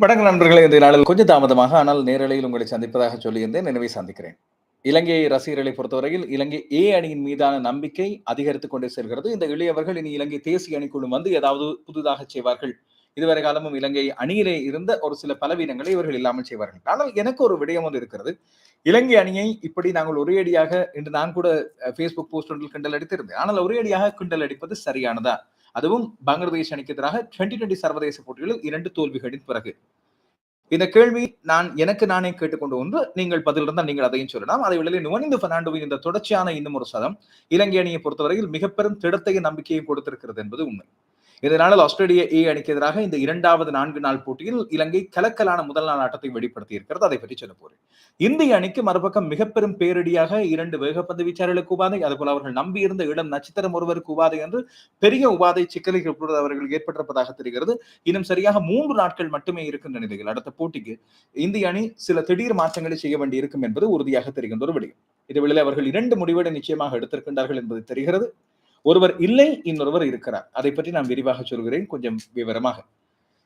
வணக்கம் நண்பர்களே இந்த நாளில் கொஞ்சம் தாமதமாக ஆனால் நேரலையில் உங்களை சந்திப்பதாக சொல்லியிருந்தேன். நினைவை சந்திக்கிறேன். இலங்கை ரசிகர்களை பொறுத்தவரையில் இலங்கை ஏ அணியின் மீதான நம்பிக்கை அதிகரித்துக் கொண்டே செல்கிறது. இந்த இளையவர்கள் இனி இலங்கை தேசிய அணிக்குழு வந்து ஏதாவது புதிதாக செய்வார்கள். இதுவரை காலமும் இலங்கை அணியிலே இருந்த ஒரு சில பலவீனங்களை இவர்கள் இல்லாமல் செய்வார்கள். ஆனால் எனக்கு ஒரு விடயம் ஒன்று இருக்கிறது. இலங்கை அணியை இப்படி நாங்கள் ஒரேடியாக இன்று நான் கூட ஃபேஸ்புக் போஸ்ட் ஒன்றில் கிண்டல் அடித்திருந்தேன். ஆனால் ஒரேடியாக கிண்டல் அடிப்பது சரியானதா? அதுவும் பங்களாதேஷ் அணிக்கு எதிராக டுவெண்டி டுவெண்டி சர்வதேச போட்டிகளில் இரண்டு தோல்விகளின் பிறகு. இந்த கேள்வி நான் எனக்கு நானே கேட்டுக்கொண்டு ஒன்று நீங்கள் பதில் இருந்தால் நீங்கள் அதையும் சொல்லலாம். அதை விட நுவனிந்து பெர்னாண்டோவின் இந்த தொடர்ச்சியான இன்னும் ஒரு சதம் இலங்கை அணியை பொறுத்தவரையில் மிக பெரும் திடத்தையும் நம்பிக்கையும் கொடுத்திருக்கிறது என்பது உண்மை. இதனால் ஆஸ்திரேலிய ஏ அணிக்கு எதிராக இந்த இரண்டாவது நான்கு நாள் போட்டியில் இலங்கை கலக்கலான முதல் நாள் ஆட்டத்தை வெளிப்படுத்தி இருக்கிறது. அதை பற்றி சொல்ல போறேன். இந்திய அணிக்கு மறுபக்கம் மிக பெரும் பேரடியாக இரண்டு வேகப்பந்து வீச்சாளர்களுக்கு உபாதை அதுபோல அவர்கள் நம்பியிருந்த இடம் நட்சத்திரம் ஒருவருக்கு உபாதை என்று பெரிய உபாதை சிக்கலை அவர்கள் ஏற்பட்டிருப்பதாக தெரிகிறது. இன்னும் சரியாக மூன்று நாட்கள் மட்டுமே இருக்கின்ற நிலையில் அடுத்த போட்டிக்கு இந்திய அணி சில திடீர் மாற்றங்களை செய்ய வேண்டி இருக்கும் என்பது உறுதியாக தெரிகின்ற ஒரு விடயம். இதுவேளை அவர்கள் இரண்டு முடிவுகளை நிச்சயமாக எடுத்திருக்கின்றார்கள் என்பது தெரிகிறது. ஒருவர் இல்லை இன்னொருவர் இருக்கிறார். அதை பற்றி நான் விரிவாக சொல்கிறேன் கொஞ்சம் விவரமாக.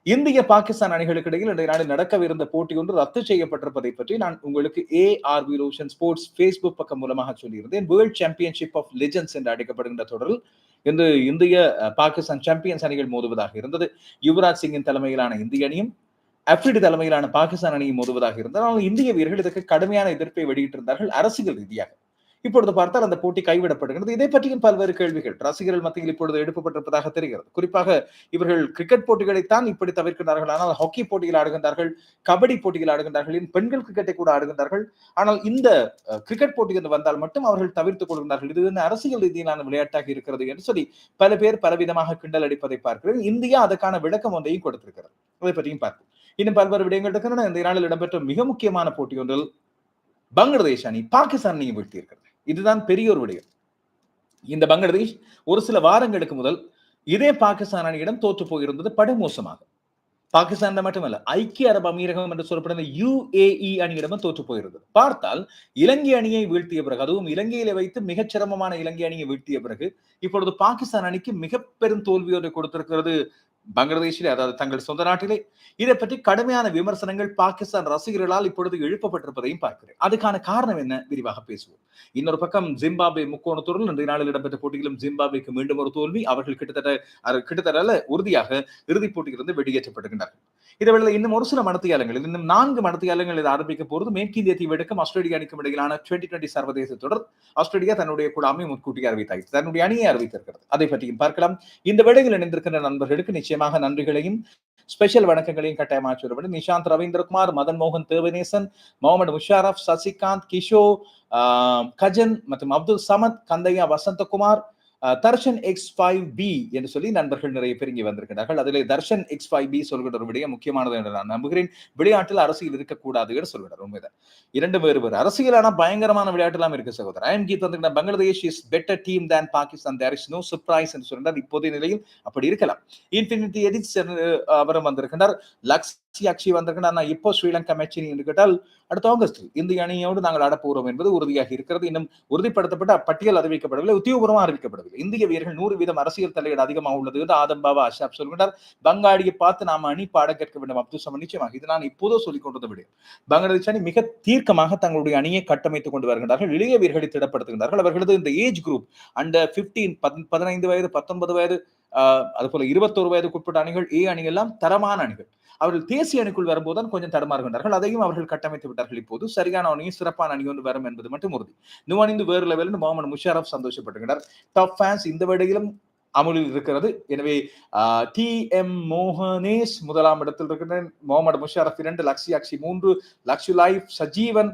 இந்திய பாகிஸ்தான் அணிகளுக்கு இடையில் இன்றைய நாளில் நடக்கவிருந்த போட்டி ஒன்று ரத்து செய்யப்பட்டிருப்பதை பற்றி நான் உங்களுக்கு A R V Roshan sports Facebook பக்கம் மூலமாக சொல்லியிருந்தேன். வேர்ல்ட் சாம்பியன்ஷிப் ஆஃப் லெஜன்ஸ் என்று அழைக்கப்படுகின்ற தொடரில் இன்று இந்திய பாகிஸ்தான் சாம்பியன்ஸ் அணிகள் மோதுவதாக இருந்தது. யுவராஜ் சிங்கின் தலைமையிலான இந்திய அணியும் அப்ரிடி தலைமையிலான பாகிஸ்தான் அணியும் மோதுவதாக இருந்தது. ஆனால் இந்திய வீரர்கள் இதற்கு கடுமையான எதிர்ப்பை வெளியிட்டிருந்தார்கள் அரசியல் ரீதியாக. இப்பொழுது பார்த்தால் அந்த போட்டி கைவிடப்படுகிறது. இதை பற்றியும் பல்வேறு கேள்விகள். ரசிகர்கள் மத்தியில் இப்பொழுது எழுப்பப்பட்டிருப்பதாக தெரிகிறது. குறிப்பாக இவர்கள் கிரிக்கெட் போட்டிகளைத்தான் இப்படி தவிர்க்கிறார்கள். ஆனால் ஹாக்கி போட்டியில் ஆடுகின்றார்கள் கபடி போட்டியில் ஆடுகின்றார்கள் பெண்கள் கிரிக்கெட்டை கூட ஆடுகின்றார்கள். ஆனால் இந்த கிரிக்கெட் போட்டி என்று வந்தால் மட்டும் அவர்கள் தவிர்த்துக் கொள்கிறார்கள் இது என்ன அரசியல் ரீதியிலான விளையாட்டாக இருக்கிறது என்று சொல்லி பல பேர் பலவிதமாக கிண்டல் அடிப்பதை பார்க்கிறேன். இந்தியா அதற்கான விளக்கம் ஒன்றையும் கொடுத்திருக்கிறது. அதை பற்றியும் பார்ப்போம். இன்னும் பல்வேறு விடயங்கள் இருக்கின்றன. இந்த நாளில் இடம்பெற்ற மிக முக்கியமான போட்டி ஒன்றில் பங்களாதேஷ் அணி பாகிஸ்தான் அணியை வீழ்த்தியிருக்கிறது. இதுதான் பெரிய ஒரு விடயம். இந்த பங்களாதேஷ் ஒரு சில வாரங்களுக்கு முதல் இதே பாகிஸ்தான் அணியிடம் தோற்று போயிருந்தது படுமோசமாக. பாகிஸ்தான் மட்டுமல்ல ஐக்கிய அரபு அமீரகம் என்று சொல்லப்படுற யுஏஇ அணியிடமும் தோற்று போயிருந்தது. பார்த்தால் இலங்கை அணியை வீழ்த்திய பிறகு அதுவும் இலங்கையில வைத்து மிகச் சிரமமான இலங்கை அணியை வீழ்த்திய பிறகு இப்பொழுது பாகிஸ்தான் அணிக்கு மிக பெரும் தோல்வியோடு கொடுத்திருக்கிறது பங்களாதேஷிலே அதாவது தங்கள் சொந்த நாட்டிலே இதை பற்றி கடுமையான விமர்சனங்கள் பாகிஸ்தான் ரசிகர்களால் இப்பொழுது எழுப்பப்பட்டிருப்பதையும் பார்க்கிறேன். அதுக்கான காரணம் என்ன? விரிவாக பேசுவோம். இன்னொரு பக்கம் ஜிம்பாபே முக்கோணத்தூரில் இன்றைய நாளில் இடம்பெற்ற போட்டியிலும் ஜிம்பாபேக்கு மீண்டும் ஒரு தோல்வி. அவர்கள் கிட்டத்தட்ட கிட்டத்தட்ட உறுதியாக இறுதிப் போட்டியிலிருந்து வெளியேற்றப்படுகின்றார்கள் இதேவேளை இன்னும் ஒரு சில மனத்தியாளங்கள் இன்னும் நான்கு மனத்தியாளங்கள் இதை ஆரம்பிக்க போறது மேற்கிந்திய தீவெடுக்கும் ஆஸ்திரேலியா அணிக்கும் இடையிலான டுவெண்டி டுவெண்டி சர்வதேச தொடர் ஆஸ்திரேலியா தன்னுடைய கூடாமை முன்கூட்டி அறிவித்தாய் தன்னுடைய அணியை அறிவித்திருக்கிறது. அதை பற்றியும் பார்க்கலாம். இந்த வேளையில் இணைந்திருக்கின்ற நண்பர்களுக்கு நிச்சயம் நிச்சயமாக நன்றிகளையும் ஸ்பெஷல் வணக்கங்களையும் கட்டாயமாக சொல்ல நிஷாந்த் ரவீந்திரகுமார் மதன் மோகன் தேவநேசன் முகமது முஷாரப் சசிகாந்த் கிஷோர் கஜன் மற்றும் Abdul Samad Kandaiah Vasanthakumar Tharshan X five B என்று சொல்லி நண்பர்கள் நிறைய பேர் இங்கே வந்திருக்கிறார்கள். அதில் தர்ஷன் எக்ஸ் ஃபைவ் பி சொல்கிற ஒரு விடயம் முக்கியமானது என்று நான் நம்புகிறேன். விளையாட்டில் அரசியல் இருக்கக்கூடாது என்று சொல்கிறார் உண்மைதான். இரண்டு பேர் பேர் அரசியலான பயங்கரமான விளையாட்டுலாம் இருக்கு சகோதரர். ஐஎம் கீத் வந்து Bangladesh is better team than Pakistan there is no surprise என்று சொல்கிறார் இப்போதைய நிலையில் அப்படி இருக்கலாம். இன்ஃபினிட்டி எடிட்ஸ் அவரும் வந்திருக்கின்றார் லக்ஸி அக்ஷி வந்திருக்கிறார். நான் இப்போ ஸ்ரீலங்கா மேட்ச் என்று கேட்டால் அடுத்த ஆகஸ்ட் இந்திய அணியோடு நாங்கள் ஆடப்போகிறோம் என்பது உறுதியாக இருக்கிறது. இன்னும் உறுதிப்படுத்தப்பட்ட பட்டியல் அறிவிக்கப்படவில்லை உத்தியோகபூர்வமாக அறிவிக்கப்படவில்லை. இந்திய வீரர்கள் நூறு வீதம் அரசியல் தலையீடு அதிகமாக உள்ளது என்று ஆதம் பாபா அஷாப் சொல்கிறார். பங்காளியை பார்த்து நாம் அணி பாட கேட்க வேண்டும். அப்துல் சமன் நிச்சயமாக இது நான் இப்போதோ சொல்லிக் கொண்டது விட பங்களாதேஷ் அணி மிக தீர்க்கமாக தங்களுடைய அணியை கட்டமைத்துக் கொண்டு வருகின்றார்கள். இளைய வீரர்களை திடப்படுத்துகின்றார்கள். அவர்களது இந்த ஏஜ் குரூப் அண்ட் பிப்டீன் பதினைந்து வயது பத்தொன்பது வயது அதுபோல இருபத்தோரு வயதுக்குட்பட்ட அணிகள் ஏ அணியெல்லாம் தரமான அணிகள். அவர்கள் தேசிய அணிக்குள் வரும்போது தான் கொஞ்சம் தடுமாறுகின்றார்கள் அதையும் அவர்கள் கட்டமைத்து விட்டார்கள். இப்போது சரியான அணியும் சிறப்பான அணி ஒன்று வரும் என்பது மட்டும் உறுதி. நுவனிந்து வேறு லெவலில் முகமது முஷாரப் சந்தோஷப்பட்டுகிறார் டாப் ஃபேன்ஸ் இந்த வேடையிலும் அமுலில் இருக்கிறது. எனவே டி எம் மோகனேஷ் முதலாம் இடத்தில் இருக்கின்ற முகமது முஷாரப் இரண்டு லக்ஷி அக்ஷி மூன்று லக்ஷு லைஃப் சஜீவன்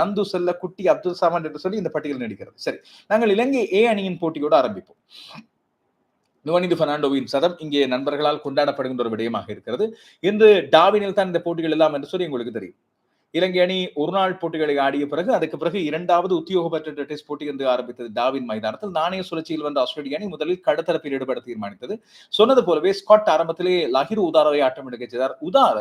நந்து செல்ல குட்டி அப்துல் சாமான் என்று சொல்லி இந்த பட்டியல் நடிக்கிறது. சரி நாங்கள் இலங்கை ஏ அணியின் போட்டியோடு ஆரம்பிப்போம். நுவனிது பெர்னாண்டோவின் சதம் இங்கே நண்பர்களால் கொண்டாடப்படுகின்ற ஒரு விடயமாக இருக்கிறது. இன்று டாவினில் தான் இந்த போட்டிகள் எல்லாம் என்று சொல்லி உங்களுக்கு தெரியும். இலங்கை அணி ஒரு நாள் போட்டிகளை ஆடிய பிறகு அதுக்கு பிறகு இரண்டாவது உத்தியோகபற்ற டெஸ்ட் போட்டி என்று ஆரம்பித்தது டாவின் மைதானத்தில். நாணய சுழற்சியில் வந்த ஆஸ்திரேலிய அணி முதலில் கடத்தரப்பில் ஈடுபட தீர்மானித்தது. சொன்னது போலவே ஸ்காட் ஆரம்பத்திலே லஹிர் உதாரவை ஆட்டம் எடுக்க செய்தார். உதார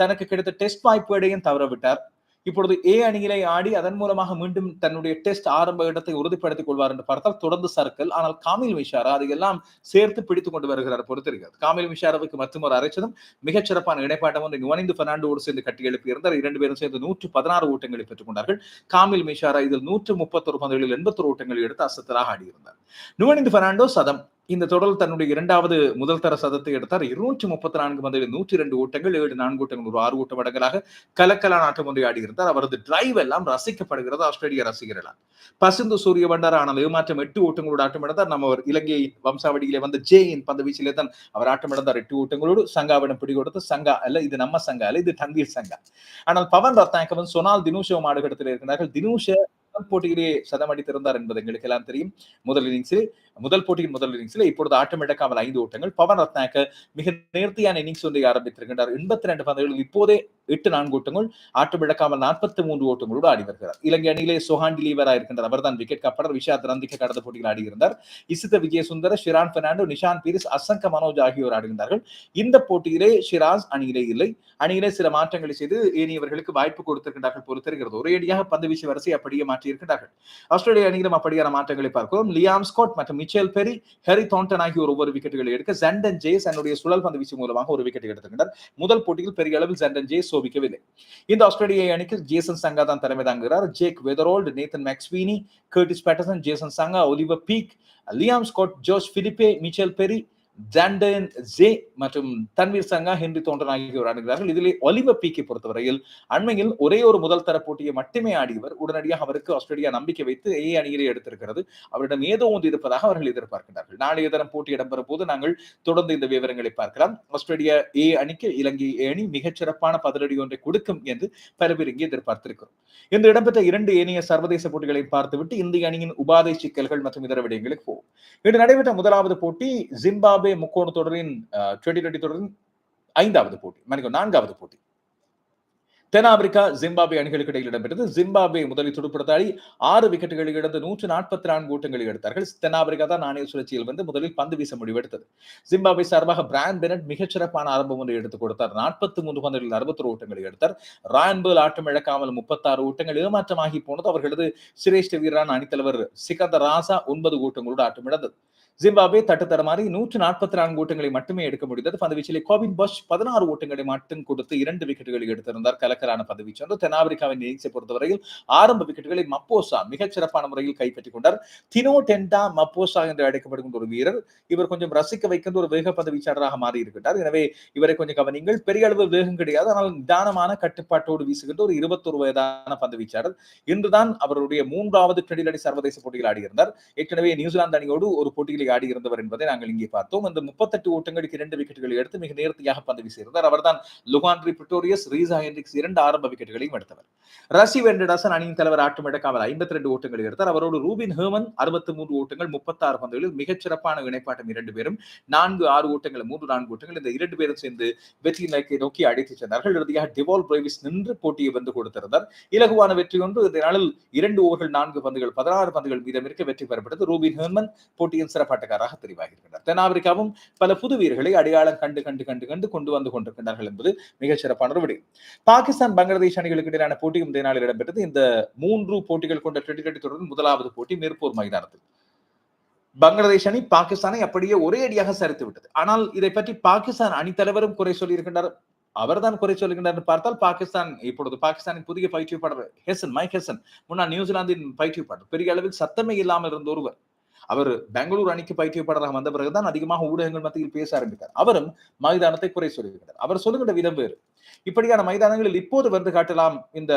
தனக்கு கிடைத்த டெஸ்ட் வாய்ப்பு இடையும் தவறவிட்டார். இப்பொழுது ஏ அணியிலே ஆடி அதன் மூலமாக மீண்டும் தன்னுடைய டெஸ்ட் ஆரம்ப இடத்தை உறுதிப்படுத்திக் கொள்வார் என்று பார்த்தால் தொடர்ந்து சர்க்கிள் ஆனால் காமில் மிஷாரா அதையெல்லாம் சேர்த்து பிடித்துக் கொண்டு வருகிறார் பொறுத்திருக்கிறது. காமில் மிஷாராவுக்கு மற்றும் ஒரு அரைச்சதும் மிகச்சிறப்பான இடைப்பாட்டம் ஒன்று. நுவனிந்து பெர்னாண்டோடு சேர்ந்து கட்டி எழுப்பியிருந்தார் இரண்டு பேரும் சேர்ந்து நூற்று பதினாறு ஓட்டங்களை பெற்றுக் கொண்டார்கள். காமில் மிஷாரா இதில் நூற்று முப்பத்தொரு பந்துகளில் எண்பத்தொரு ஓட்டங்களை எடுத்து அசத்தலாக ஆடியிருந்தார். நுவனிந்து பெர்னாண்டோ சதம். இந்த தொடரில் தன்னுடைய இரண்டாவது முதல் தர சதத்தை எடுத்தார். இருநூற்றி முப்பத்தி நான்கு பந்தில் நூற்றி ரெண்டு ஓட்டங்கள் ஏழு நான்கு ஓட்டங்கள் ஒரு ஆறு ஓட்ட மடங்களாக கலக்கலான ஆட்டம் ஒன்றை ஆடியிருந்தார். அவரது டிரைவ் எல்லாம் ரசிக்கப்படுகிறது. ஆஸ்திரேலிய ரசிகர்களால் பசுந்து சூரிய பண்டார ஆனால் ஏமாற்றம் எட்டு ஓட்டங்களோடு ஆட்டமிடந்தார் நம்ம அவர் இலங்கை வம்சாவடியிலே வந்த ஜேயின் பந்த வீச்சிலே தான் அவர் ஆட்டமிடந்தார் எட்டு ஓட்டங்களோடு சங்காவிடம் பிடி கொடுத்து சங்கா அல்ல இது நம்ம சங்கா அல்ல இது தன்வீர் சங்கா. ஆனால் பவன் ரத்னாக்கவன் சொனால் தினூஷவும் ஆடுகளத்தில் இருக்கிறார்கள். தினூஷ போட்டியிலே சதம் அடித்திருந்தார் என்பது எங்களுக்கு எல்லாம் தெரியும். முதல் இன்னிங்ஸில் முதல் போட்டியின் முதல் இன்னிங்ஸில் இப்பொழுது ஆட்டம் இழக்காமல் ஐந்து ஓட்டங்கள் பவன் ரத்னாக்க மிக நேர்த்தியான இன்னிங்ஸ் ஒன்றை ஆரம்பித்திருக்கின்றார். எண்பத்தி ரெண்டு பந்துகளில் இப்போதே எட்டு நான்கு ஓட்டங்கள் ஆட்டம் இழக்காமல் நாற்பத்தி மூன்று ஓட்டங்களோடு ஆடி வருகிறார். இலங்கை அணியிலே சோஹான் டிலீவராக இருக்கின்றார். அவர்தான் விக்கெட் கப்படர் விஷாத் ரந்திக்க கடந்த போட்டியில் ஆடியிருந்தார் இசித விஜயசுந்தர ஷிரான் பெர்னாண்டோ நிஷான் பீரிஸ் அசங்க மனோஜ் ஆகியோர் ஆடுகின்றார்கள். இந்த போட்டியிலே ஷிராஸ் அணியிலே இல்லை. அணியிலே சில மாற்றங்களை செய்து ஏனியவர்களுக்கு வாய்ப்பு கொடுத்திருக்கின்றார்கள் பொறுத்திருக்கிறது ஒரேடியாக பந்து வீச்சு வரிசை அப்படியே மாற்றியிருக்கிறார்கள் ஆஸ்திரேலிய அணியிடம் அப்படியான மாற்றங்களை பார்க்கிறோம். லியாம் ஸ்காட் மற்றும் மிச்சேல் பெரி ஹெரி தான்டன் ஆகியோர் ஒவ்வொரு விக்கெட்டுகளை எடுக்க ஜண்டன் ஜேஸ் தன்னுடைய சுழல் பந்து வீச்சு மூலமாக ஒரு விக்கெட் எடுத்திருக்கிறார். முதல் போட்டியில் பெரிய அளவில் ஜண்டன் ஜேஸ் சோபிக்கவில்லை. இந்த ஆஸ்திரேலிய அணிக்கு ஜேசன் சங்கா தான் தலைமை தாங்குகிறார். Jake Weatherald Nathan McSweeney Curtis Patterson Jason Sangha Oliver Peake Liam Scott George Philippe Mitchell Perry ஜாண்டன் J மற்றும் தன்வீர் சங்கா ஹென்றி தோன்றன் ஆகியோர் ஆடுகிறார்கள். இதிலே ஒலிவர் பீக்கை பொறுத்தவரையில் அண்மையில் ஒரே ஒரு முதல் தர போட்டியை மட்டுமே ஆடியவர் உடனடியாக அவருக்கு ஆஸ்திரேலியா நம்பிக்கை வைத்து ஏ அணியிலே எடுத்திருக்கிறது. அவரிடம் ஏதோ ஒன்று இருப்பதாக அவர்கள் எதிர்பார்க்கிறார்கள் நாளைய தரம் போட்டி இடம்பெறும் போது நாங்கள் தொடர்ந்து இந்த விவரங்களை பார்க்கலாம். ஆஸ்திரேலியா ஏ அணிக்கு இலங்கை ஏ அணி மிகச்சிறப்பான பதிலடி ஒன்றை கொடுக்கும் என்று பல பேர் இங்கே எதிர்பார்த்திருக்கிறோம். இந்த இடம்பெற்ற இரண்டு ஏனைய சர்வதேச போட்டிகளை பார்த்துவிட்டு இந்திய அணியின் உபாதை சிக்கல்கள் மற்றும் இதர விடயங்களுக்கு போவோம். இன்று நடைபெற்ற முதலாவது போட்டி ஜிம்பாபே முக்கோண தொடரின் டுவெண்டி டுவெண்டி தொடரின் ஐந்தாவது போட்டி மன்னிக்கும் நான்காவது போட்டி. தென்னாப்பிரிக்கா ஜிம்பாபே அணிகளுக்கு இடையில் இடம்பெற்றது. ஜிம்பாபே முதலில் துடுப்படுத்தாடி ஆறு விக்கெட்டுகளை இழந்து நூற்று நாற்பத்தி நான்கு ஓட்டங்களை எடுத்தார்கள். தென்னாப்பிரிக்கா தான் நாணய சுழற்சியில் வந்து முதலில் பந்து வீச முடிவெடுத்தது ஜிம்பாபே சார்பாக பிரான் பெனட் மிகச்சிறப்பான ஆரம்பம் ஒன்றை எடுத்துக் கொடுத்தார். நாற்பத்தி மூன்று பந்துகளில் அறுபத்தொரு ஓட்டங்களை எடுத்தார். ராயன்பேல் ஆட்டம் இழக்காமல் முப்பத்தாறு ஓட்டங்கள் ஏமாற்றமாகி போனது. அவர்களது சிரேஷ்ட வீரரான அணித்தலைவர் சிகந்த ராசா ஒன்பது ஓட்டங்களோடு ஆட்டம் இழந்தது ஜிம்பாபே தட்டுத்தரமாறி நூற்று நாற்பத்தி நான்கு ஓட்டங்களை மட்டுமே எடுக்க முடிந்தது. பந்துவீச்சிலே கோவின் பஷ் பதினாறு ஓட்டங்களை மட்டும் கொடுத்து இரண்டு விக்கெட்டுகளை எடுத்திருந்தார் கலக்கலான பந்துவீச்சு வந்து தென்னாப்பிரிக்காவின் இன்னிங்ஸை பொறுத்தவரையில் ஆரம்ப விக்கெட்டுகளை மப்போசா மிகச் சிறப்பான முறையில் கைப்பற்றிக் கொண்டார் தினோ டென்டா மப்போசா என்று அழைக்கப்படுகின்ற ஒரு வீரர். இவர் கொஞ்சம் ரசிக்க வைக்கின்ற ஒரு வேக பந்து வீச்சாளராக மாறி இருக்கிறார் எனவே இவரை கொஞ்சம் கவனிங்கள் பெரிய அளவு வேகம் கிடையாது. ஆனால் நிதானமான கட்டுப்பாட்டோடு வீசுகின்ற ஒரு இருபத்தொரு வயதான பந்து வீச்சாளர் இன்றுதான் அவருடைய மூன்றாவது டெடிலடி சர்வதேச போட்டியில் ஆடியிருந்தார். ஏற்கனவே நியூசிலாந்து அணியோடு ஒரு போட்டியில் போட்டியில் ஆடி இருந்தவர் என்பதை நாங்கள் இங்கே பார்த்தோம். அந்த முப்பத்தெட்டு ஓட்டங்களுக்கு இரண்டு விக்கெட்டுகளை எடுத்து மிக நேர்த்தியாக பந்து வீசியிருந்தார். அவர்தான் லுகான்ரி பிரிட்டோரியஸ் ரீசா ஹென்ரிக்ஸ் இரண்டு ஆரம்ப விக்கெட்டுகளையும் எடுத்தவர். ரசி வெண்டடாசன் அணியின் தலைவர் ஆட்டம் இழக்காமல் ஐம்பத்தி ரெண்டு ஓட்டங்களை எடுத்தார். அவரோடு ரூபின் ஹேமன் அறுபத்தி மூன்று ஓட்டங்கள் முப்பத்தாறு பந்துகளில் மிகச் சிறப்பான இணைப்பாட்டம் இரண்டு பேரும் நான்கு ஆறு ஓட்டங்கள் மூன்று நான்கு ஓட்டங்கள் இந்த இரண்டு பேரும் சேர்ந்து வெற்றி இலக்கை நோக்கி அழைத்துச் சென்றார்கள். இறுதியாக டிவால் பிரேவிஸ் நின்று போட்டியை வந்து கொடுத்திருந்தார். இலகுவான வெற்றி ஒன்று இந்த நாளில் இரண்டு ஓவர்கள் நான்கு பந்துகள் பதினாறு பந்துகள் மீதம் இருக்க வெற்றி பெறப்பட்டது. ரூபின் ஹேமன் போட்டியின் சிறப்பு ஆட்டக்காரராக தெரிவாகியிருக்கிறார் தென்னாப்பிரிக்காவும் பல புது வீரர்களை அடையாளம் கண்டு கண்டு கண்டு கண்டு கொண்டு வந்து கொண்டிருக்கின்றார்கள் என்பது மிகச் சிறப்பான ஒரு விடயம் பாகிஸ்தான் பங்களாதேஷ் அணிகளுக்கு இடையிலான போட்டியும் முந்தைய நாளில் இடம்பெற்றது. இந்த மூன்று போட்டிகள் கொண்ட டுவெண்டி டுவெண்டி தொடரின் முதலாவது போட்டி மிர்பூர் மைதானத்தில். பங்களாதேஷ் அணி பாகிஸ்தானை அப்படியே ஒரே அடியாக சரித்து விட்டது. ஆனால் இதை பற்றி பாகிஸ்தான் அணி தலைவரும் குறை சொல்லியிருக்கின்றார். அவர்தான் குறை சொல்லுகின்றார் பார்த்தால் பாகிஸ்தான் இப்பொழுது பாகிஸ்தானின் புதிய பயிற்சியாளர் ஹெசன் மைக் ஹெசன் முன்னாள் நியூசிலாந்தின் பயிற்சியாளர் பெரிய அளவில் சத்தமே இல்லாமல் இருந்த ஒருவர். அவர் பெங்களூர் அணிக்கு பயிற்சியப்படராக வந்த பிறகுதான் அதிகமாக ஊடகங்கள் மத்தியில் பேச ஆரம்பித்தார். அவரும் மைதானத்தை குறை சொல்லுகிறார் அவர் சொல்லுகின்ற விதம் வேறு. இப்படியான மைதானங்களில் இப்போது வந்து காட்டலாம் இந்த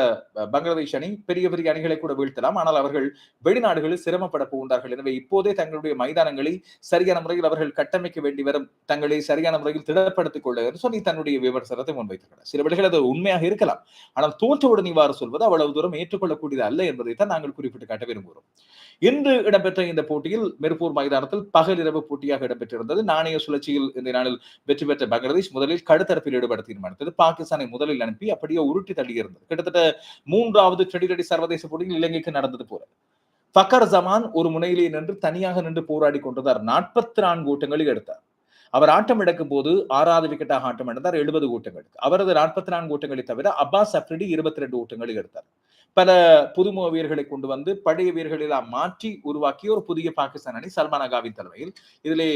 பங்களாதேஷ் அணி. பெரிய பெரிய அணிகளை கூட வீழ்த்தலாம். ஆனால் அவர்கள் வெளிநாடுகளில் சிரமப்பட போகின்றார்கள். எனவே இப்போதே தங்களுடைய மைதானங்களை சரியான முறையில் அவர்கள் கட்டமைக்க வேண்டி வரும். தங்களை சரியான முறையில் திடப்படுத்திக் கொள்ள என்று சொல்லி தன்னுடைய விமர்சனத்தை முன்வைத்திருக்கிறார். சில வேளைகள் அது உண்மையாக இருக்கலாம். ஆனால் தோற்றவுடன் இவ்வாறு சொல்வது அவ்வளவு தூரம் ஏற்றுக்கொள்ளக்கூடியது அல்ல என்பதை தான் நாங்கள் குறிப்பிட்டு காட்ட விரும்புகிறோம். இன்று இடம்பெற்ற இந்த போட்டியில் மெருப்பூர் மைதானத்தில் பகல் இரவு போட்டியாக இடம்பெற்றிருந்தது. நாணய சுழற்சியில் இந்த நாளில் வெற்றி பெற்ற பங்களாதேஷ் முதலில் கடுத்தரப்பில் ஈடுபட தீர்மானித்தது. பாகிஸ்தானை பாகிஸ்தானை முதலில் அனுப்பி அப்படியே உருட்டி தள்ளி இருந்தது. கிட்டத்தட்ட மூன்றாவது செடிரடி சர்வதேச போட்டியில் இலங்கைக்கு நடந்தது போல. ஃபக்கர் ஜமான் ஒரு முனையிலே நின்று தனியாக நின்று போராடி கொண்டதார் நாற்பத்தி நான்கு ஓட்டங்களில் எடுத்தார். அவர் ஆட்டம் எடுக்கும் போது ஆறாவது விக்கெட்டாக ஆட்டம் எடுத்தார். எழுபது ஓட்டங்கள் அவரது நாற்பத்தி நான்கு ஓட்டங்களை தவிர அப்பாஸ் அப்ரிடி இருபத்தி ரெண்டு ஓட்டங்களை எடுத்தார். பல புதுமுக வீரர்களை கொண்டு வந்து பழைய வீரர்களெல்லாம் மாற்றி உருவாக்கிய ஒரு புதிய பாகிஸ்தான் அணி சல்மான் அகாவின் தலைமையில். இதிலே